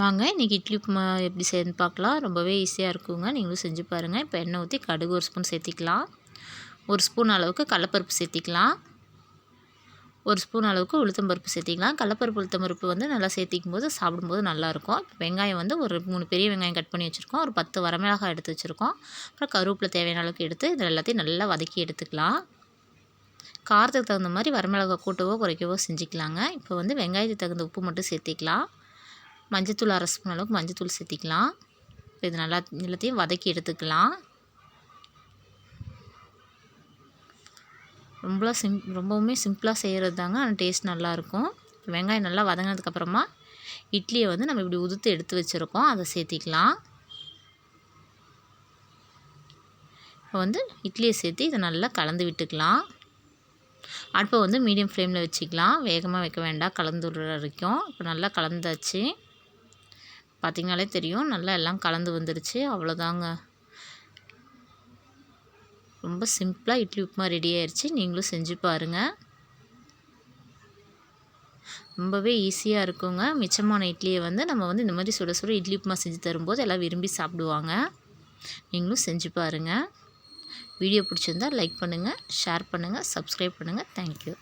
வாங்க இன்றைக்கி இட்லி உப்புமா எப்படி சேர்ந்து பார்க்கலாம். ரொம்பவே ஈஸியாக இருக்குங்க. நீங்களும் செஞ்சு பாருங்கள் இப்போ எண்ணெய் ஊற்றி கடுகு ஒரு ஸ்பூன் சேர்த்திக்கலாம். ஒரு ஸ்பூன் அளவுக்கு கடலப்பருப்பு சேர்த்திக்கலாம். ஒரு ஸ்பூன் அளவுக்கு உளுத்தம்பருப்பு சேர்த்திக்கலாம். கடலப்பருப்பு உளுத்தம்பருப்பு வந்து நல்லா சேர்த்திக்கும் போது சாப்பிடும்போது நல்லாயிருக்கும் இப்போ வெங்காயம் வந்து ஒரு மூணு பெரிய வெங்காயம் கட் பண்ணி வச்சுருக்கோம். ஒரு பத்து வரமிளகாய் எடுத்து வச்சுருக்கோம். அப்புறம் கருவேப்பிலை தேவையான அளவுக்கு எடுத்து இதில் எல்லாத்தையும் நல்லா வதக்கி எடுத்துக்கலாம். காரத்துக்கு தகுந்த மாதிரி வரமிளகாய் கூட்டவோ குறைக்கவோ செஞ்சுக்கலாங்க. இப்போ வந்து வெங்காயத்துக்கு தகுந்த உப்பு மட்டும் சேர்த்திக்கலாம். மஞ்சத்தூள் அரை ஸ்பூன் அளவுக்கு மஞ்சத்தூள் சேர்த்திக்கலாம். இப்போ இது நல்லா எல்லாத்தையும் வதக்கி எடுத்துக்கலாம். ரொம்ப சிம் ரொம்பவுமே சிம்பிளாக செய்கிறது தாங்க ஆனால் டேஸ்ட் நல்லாயிருக்கும் வெங்காயம் நல்லா வதங்கினதுக்கப்புறமா இட்லியை வந்து நம்ம இப்படி உதுத்து எடுத்து வச்சுருக்கோம் அதை சேர்த்திக்கலாம். இப்போ வந்து இட்லியை சேர்த்து இதை நல்லா கலந்து விட்டுக்கலாம். அடுப்பை வந்து மீடியம் ஃப்ளேமில் வச்சுக்கலாம். வேகமாக வைக்க வேண்டாம் கலந்து விடுற வரைக்கும். இப்போ நல்லா கலந்தாச்சு. பார்த்திங்கனாலே தெரியும். நல்லா எல்லாம் கலந்து வந்துருச்சு. அவ்வளோதாங்க. ரொம்ப சிம்பிளாக இட்லி உப்புமா ரெடி ஆயிடுச்சு நீங்களும் செஞ்சு பாருங்கள் ரொம்பவே ஈஸியாக இருக்குங்க. மிச்சமான இட்லியை வந்து நம்ம வந்து இந்த மாதிரி சுட சுட இட்லி உப்புமா செஞ்சு தரும்போது எல்லாம் விரும்பி சாப்பிடுவாங்க. நீங்களும் செஞ்சு பாருங்கள் வீடியோ பிடிச்சிருந்தால் லைக் பண்ணுங்கள் ஷேர் பண்ணுங்கள் சப்ஸ்கிரைப் பண்ணுங்கள் தேங்க்யூ